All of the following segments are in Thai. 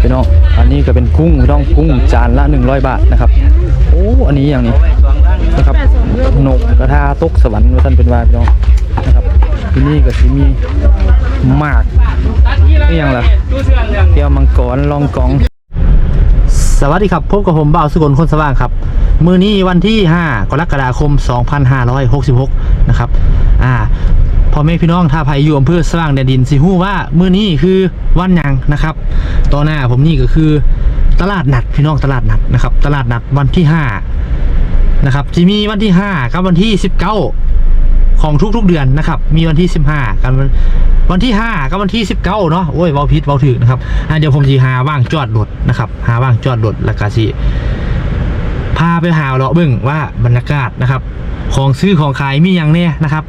พี่น้อง อันนี้ก็เป็นกุ้งพี่น้องกุ้งจานละ 100 บาทนะครับ โอ้ อันนี้อย่างนี้นะครับนกกระทาตกสวรรค์ท่านเป็นว่าพี่น้องนะครับที่นี่ก็สิมีมากนี่ยังล่ะแก้วมังกรลองกอง สวัสดีครับพบกับผมบ่าวสุกลคนสว่างครับ มือนี้วันที่ 5 กรกฎาคม 2566 นะครับ อ่า พ่อแม่พี่น้องท่าภัยอยู่อำเภอสว่างแดนดินสิฮู้ว่ามือนี้คือวันหยังนะครับต่อหน้าผมนี่ก็คือตลาดนัดพี่น้องตลาดนัดนะครับ ตลาดนัดวันที่5นะครับจะมีวันที่5กับวันที่ 19 ของทุกๆเดือนนะครับ มีวันที่ 15กับวันวันที่ 5 กับวันที่ 19 เนาะโอ้ยเว้าผิดเว้าถึกนะครับอเดี๋ยวผมจะหาว่างจอดรถนะครับหาว่างจอดรถแล้วก็สิพาไปหาเลาะเบิ่งว่าบรรยากาศนะครับ ของซื้อของขายมีอย่างเนี่ยนะครับ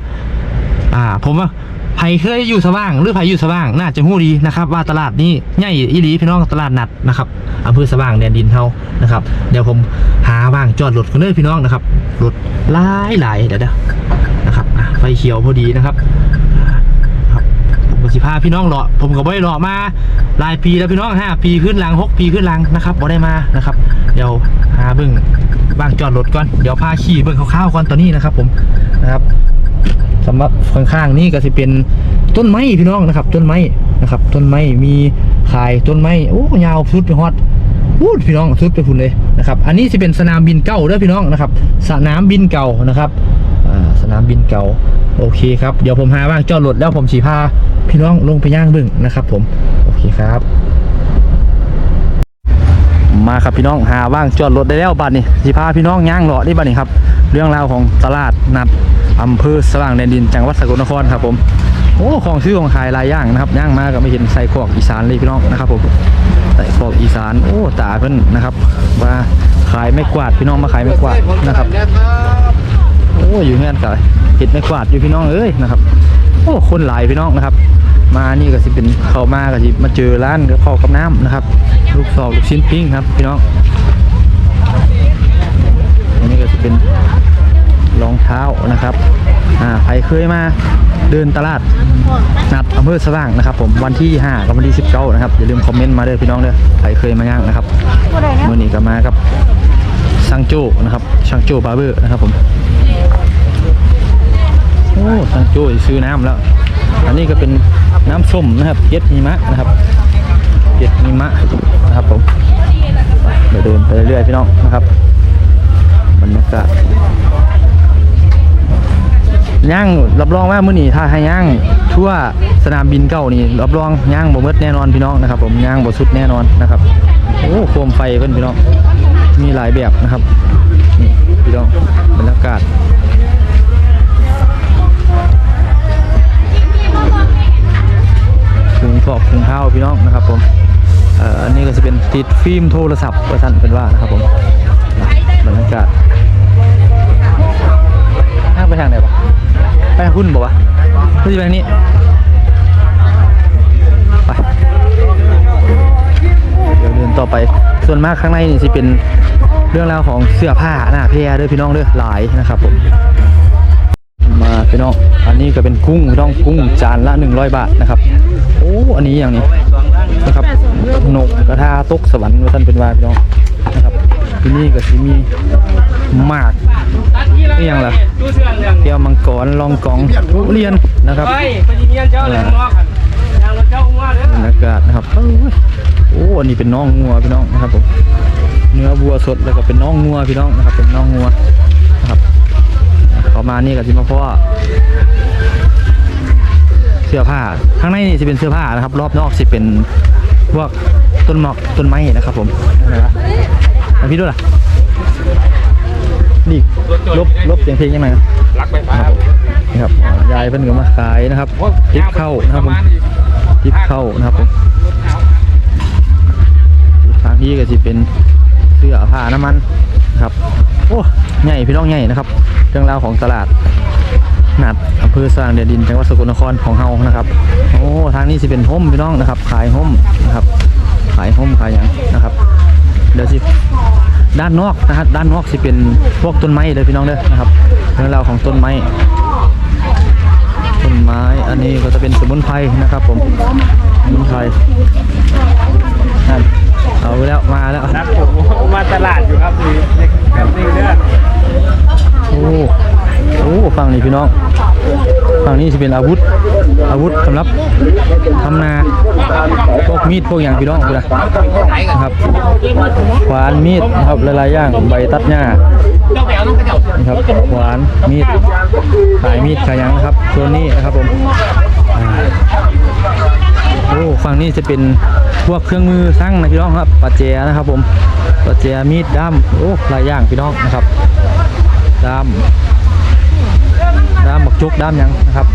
อ่า ผมว่าไผเคยอยู่สว่างหรือไผอยู่สว่างน่าจะหู้ดีนะครับ ว่าตลาดนี้ใหญ่อีหลีพี่น้องตลาดนัดนะครับอำเภอสว่างแดนดินเฮานะครับ เดี๋ยวผมหาว่างจอดรถกันเลยพี่น้องนะครับรถหลายหลายเดี๋ยวเดี๋ยวนะครับอะไฟเขียวพอดีนะครับผมก็สิพาพี่น้องเลาะผมก็บ่ได้เลาะมาหลายปีแล้วพี่น้องห้าปีขึ้นหลังหกปีขึ้นหลังนะครับบ่ได้มานะครับ เดี๋ยวหาเบิ่งว่างจอดรถก่อนเดี๋ยวพาขี่เบิ่งคร่าวๆก่อนตอนนี้นะครับ ผมนะครับ สำหรับข้างๆนี่ก็จะเป็นต้นไม้พี่น้องนะครับ ต้นไม้นะครับ ต้นไม้มีขายต้นไม้โอ้ยาวสุดไปฮอดพูดพี่น้องสุดไปพุ่นเลยนะครับ อันนี้จะเป็นสนามบินเก่าเด้อพี่น้องนะครับ สนามบินเก่านะครับสนามบินเก่าโอเคครับเดี๋ยวผมหาว่างจอดรถแล้วผมสีพาพี่น้องลงไปย่างบึ้งนะครับ ผมโอเคครับ มาครับพี่น้องหาว่างจอดรถได้แล้วบัดนี้สิพาพี่น้องย่างเลาะนี่บัดนี้ครับ เรื่องราวของตลาดนัด อำเภอสว่างแดนดินจังหวัดสกลนครครับผมโอ้ของซื้อของขายหลายอย่างนะครับย่างมากก็ไม่เห็นใส่ขอกอีสานเลยพี่น้องนะครับผมใส่ขอกอีสานโอ้ตาเพิ่นนะครับว่าขายไม่กวาดพี่น้องมาขายไม่กวาดนะครับโอ้อยู่เงื่อนกันเห็ดไม่กวาดอยู่พี่น้องเอ้ยนะครับโอ้คนหลายพี่น้องนะครับ มานี่ก็สิเป็นเข้ามาก็สิมาเจอร้านข้าวกับน้ำนะครับ ลูกซอกลูกชิ้นปิ้งครับพี่น้องอันนี้ก็จะเป็น รองเท้านะครับอ่าใครเคยมาเดินตลาดนัดอำเภอสว่างนะครับ ผมวันที่5กับวันที่19นะครับอย่าลืมคอมเมนต์มาเด้อพี่น้องเด้อใครเคยมาย่างนะครับเมื่อนี้ก็มากับซังโจ้นะครับช่างโจ้บาร์เบอร์นะครับผมโอ้ซังโจ้ซื้อน้ำแล้ว อันนี้ก็เป็นน้ำส้มนะครับเย็ดหิมะนะครับเย็ดหิมะนะครับผมเดี๋ยวเดินไปเรื่อยๆพี่น้องนะครับบรรยากาศ ย่างรับรองว่ามื้อนี้ถ้าให้ย่างทั่วสนามบินเก่านี่รับรองย่างบ่หมดแน่นอนพี่น้องนะครับ ผมย่างบ่สุดแน่นอนนะครับโอ้โคมไฟเพิ่อนพี่น้องมีหลายแบบนะครับนี่พี่น้องบรรยากาศถุงถอกถุงเท้าพี่น้องนะครับ ผมอันนี้ก็จะเป็นติดฟิล์มโทรศัพท์ว่าท่านเป็นว่านะครับผมบรรยากาศ หุ้นบอกวะเพื่อจะไปทางนี้ไปเดี๋ยวเดินต่อไป ส่วนมากข้างในนี่จะเป็นเรื่องราวของเสื้อผ้าหน้าเพรเด้อพี่น้องเด้อหลายนะครับผมมาพี่น้อง อันนี้ก็เป็นกุ้งพี่น้องกุ้งจานละ 100 บาทนะครับโอ้อันนี้อย่างนี้นะครับนกกระทาตกสวรรค์ท่านเป็นว่าพี่น้องนะครับที่นี่ก็สิมีหมาก นี่ยังล่ะแก้วมังกรลองกองทุเรียนนะครับเฮ้ยไปยิงเงี้ยเจ้าเลยข้างนอกกันยางรถเจ้าอุ้งว่าเด้บรรยากาศนะครับโอ้โอ้อันนี้เป็นน่องงัวพี่น้องนะครับผมเนื้อวัวสดแล้วก็เป็นน่องงัวพี่น้องนะครับ เป็นน่องงัวนะครับเขามานี่ก็สิมาเพราะว่าเสื้อผ้าข้างในนี่จะเป็นเสื้อผ้านะครับ รอบนอกสิเป็นพวกต้นหมอกต้นไม้นะครับผมอะไรล่ะพี่ด้วยล่ะ นี่ลบลบเสียงเพลงยังไงนะรักไปฟ้านี่ครับยายเพิ่นก็มาขายนะครับทิปเข้านะครับผมทิปเข้านะครับผมทางนี้ก็จะเป็นเสื้อผ้าน้ำมันครับโอ้ใหญ่พี่น้องใหญ่นะครับเรื่องราวของตลาดนัดอำเภอสร้างเดนดินจังหวัดสกลนครของเฮานะครับโอ้ทางนี้จะเป็นห่มพี่น้องนะครับ ขายห่มนะครับ ขายห่มขายอย่างนะครับเดี๋ยวสิ ด้านนอกนะครับด้านนอกสิเป็นพวกต้นไม้เลยพี่น้องเด้อนะครับเรื่องราวของต้นไม้ต้นไม้อันนี้ก็จะเป็นสมุนไพรนะครับ ผมสมุนไพรเอาแล้วมาแล้วครับผมมาตลาดอยู่ครับพี่กับนี่เด้อโอ้โหฟังนี่พี่น้อง ฝั่งนี้จะเป็นอาวุธ อาวุธสำหรับทำนาพวกมีดพวกอย่างพี่น้องคุณนะนะครับขวานมีดนะครับหลายๆอย่างใบตัดหญ้านะครับขวานมีดขายมีดขายยังนะครับตัวนี้นะครับผมโอ้ฝั่งนี้จะเป็นพวกเครื่องมือช่างนะพี่น้องครับปัจเจนะครับผมปัจเจมีดด้ามโอ้หลายอย่างพี่น้องนะครับด้าม ด้ามกจุกด้ามยังนะครับ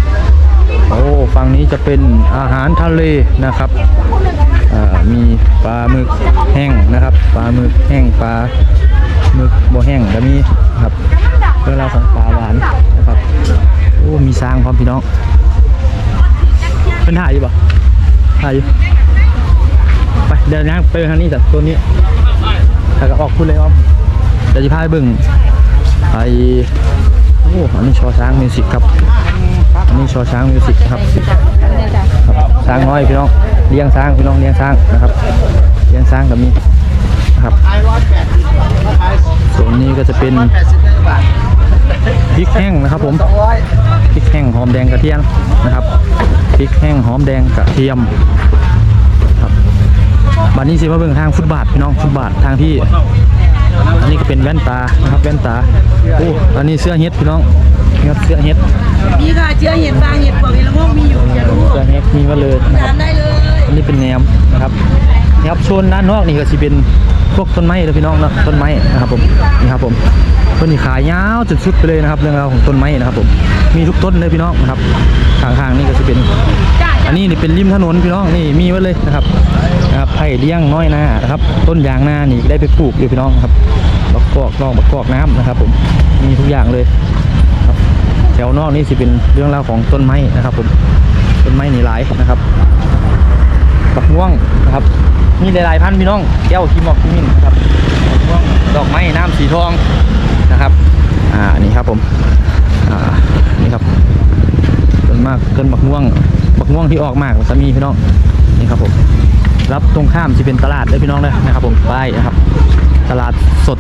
โอ้ฝั่งนี้จะเป็นอาหารทะเลนะครับมีปลาหมึกแห้งนะครับปลาหมึกแห้งปลาหมึกบ่แห้งแล้วมีครับเรื่องราวของปลาหวานนะครับโอ้มีสร้างพร้อมพี่น้องเป็นถ่ายอยู่ปะถ่ายอยู่ไปเดินนะไปทางนี้จากตัวนี้แล้วก็ออกพูดเลยอ้อมเดี๋ยวจะพาไปบิ่งไป นี้ชอช้างมิวสิกครับอันนี้ชอช้างมิวสิกครับครับช้างน้อยพี่น้องเลี้ยงช้างพี่น้องเลี้ยงช้างนะครับเลี้ยงช้างกับมีนะครับส่วนนี้ก็จะเป็นพริกแห้งนะครับผมพริกแห้งหอมแดงกระเทียมนะครับพริกแห้งหอมแดงกระเทียมครับบัดนี้สิมาเบิ่งทางฟุตบาทพี่น้องฟุตบาททางที่ อันนี้ก็เป็นแว่นตานะครับแว่นตาโอ้อันนี้เสื้อเฮ็ดพี่น้องนี่ครับเสื้อเฮ็ดมีค่ะเชื้อเห็ดบางเห็ดบอกเห็ดละโงกมีอยู่อย่ารู้เสื้อเฮ็ดมีมาเลยนะคถารับมได้เลยอันนี้เป็นแหนมนะครับนี่ครับโซนด้านนอกนี่ก็สิเป็น พวกต้นไม้เลยพี่น้องเนาะต้นไม้นะครับผมนี่ครับผมต้นนี้ขายยาวจนสุดไปเลยนะครับ เรื่องราวของต้นไม้นะครับผมมีทุกต้นเลยพี่น้องนะครับข้างๆนี่ก็จะเป็น อันนี้นี่เป็นริมถนนพี่น้องนี่มีไว้เลยนะครับนะครับไผ่เลี้ยงน้อยนานะครับ ต้นยางนานี่ได้ไปปลูกอยู่พี่น้องครับบักกอกลองบักกอกน้ำนะครับ ผมมีทุกอย่างเลยครับแถวนอกนี่สิเป็นเรื่องราวของต้นไม้นะครับ ผมต้นไม้นี่หลายนะครับบักม่วงนะครับ มีหลายๆพันธุ์พี่น้องแก้วคิมอกคิมินครับบักม่วงดอกไม้น้ำสีทองนะครับอ่านี่ครับผมอ่านี่ครับต้นมากต้นบักม่วงบักม่วงที่ออกมากสามีพี่น้องนี่ครับผมรับตรงข้ามจะเป็นตลาดเลยพี่น้องเลยนะครับ ผมป้ายนะครับ ตลาดสด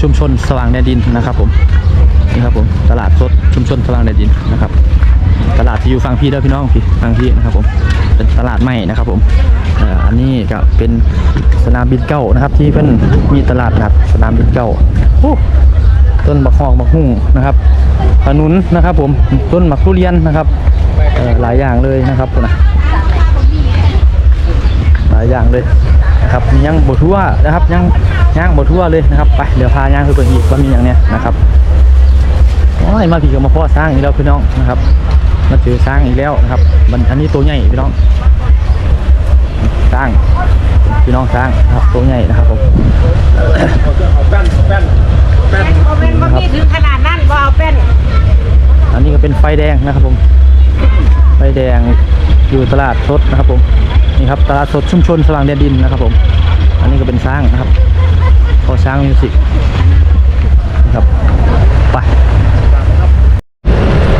ชุมชนสว่างแดนดินนะครับผมนี่ครับผมตลาดสดชุมชนสว่างแดนดินนะครับ ตลาดที่อยู่ฝั่งพี่ด้อพี่น้องพี่ฝั่งพี่นะครับผมเป็นตลาดใหม่นะครับผม อันนี้ก็เป็นสนามบินเก่านะครับ ที่เพิ่นมีตลาดนัดสนามบินเก่าต้นบักฮอกบักหุ่งนะครับขนุนนะครับผมต้นมักทุเรียนนะครับหลายอย่างเลยนะครับนะหลายอย่างเลยนะครับมียังบทั่วนะครับยังย่างบทั่วเลยนะครับไปเดี๋ยวพาย่างไปเบิ่งอีกว่ามีอย่างเนี้ยนะครับโอ้ยมาพี่ก็มาพ่อสร้างอีกแล้วพี่น้องนะครับ มาเจอสร้างอีกแล้วนะครับมันอันนี้ตัวใหญ่พี่น้อง สร้างพี่น้องสร้างนะครับตัวใหญ่นะครับผมเป็นโอเว่นบ่มีถึงขนาดนั้นบ่เอาเป็น อันนี้ก็เป็นไฟแดงนะครับผม ไฟแดงอยู่ตลาดสดนะครับผม นี่ครับตลาดสดชุมชนสว่างแดนดินนะครับผม อันนี้ก็เป็นช้างนะครับพอช้างมิวสิกนะครับไป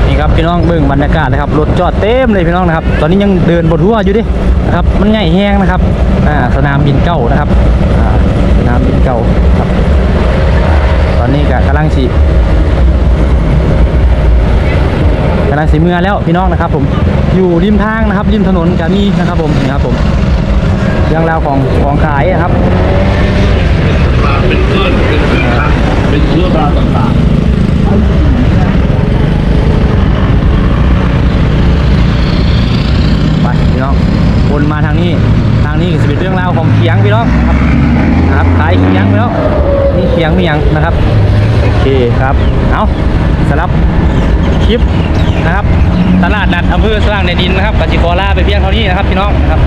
นี่ครับ พี่น้องเบิ่งบรรยากาศนะครับรถจอดเต็มเลยพี่น้องนะครับ ตอนนี้ยังเดินบนทั่วอยู่ดินะครับมันใหญ่แห้งนะครับอ่าสนามบินเก่านะครับอ่าสนามบินเก่าครับ ตอนนี้ก็กำลังฉีกำลังสีเมือแล้วพี่น้องนะครับ ผมอยู่ริมทางนะครับริมถนนกามีนะครับผมนี่ครับผมเรื่องราวของของขายนะครับเป็นเพื่อนเป็นเป็นเชื้อราต่างๆ ไปพี่น้องวนมาทางนี้ ทางนี้ก็จะเป็นเรื่องราวของเขียง พี่น้องครับครับขายเขียงพี่น้องนี่เขียงมีอย่างนะครับโอเคครับเอาสำหรับคลิปนะครับตลาดนัดอำเภอสว่างในดินนะครับกสิกรลาไปเพียงเท่านี้นะครับพี่น้องนะครับ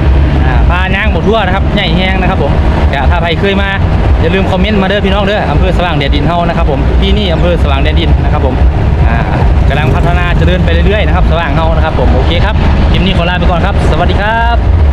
อ่าพาย่างหมดทั่วนะครับใหญ่แห้งนะครับผมอย่าถ้าใครเคยมาอย่าลืมคอมเมนต์มาเด้อพี่น้องเด้ออำเภอสว่างแดนดินเฮานะครับผมที่นี่อำเภอสว่างแดนดินนะครับผมอ่ากำลังพัฒนาเจริญไปเรื่อยๆนะครับสว่างเฮานะครับผมโอเคครับคลิปนี้ขอลาไปก่อนครับ สวัสดีครับ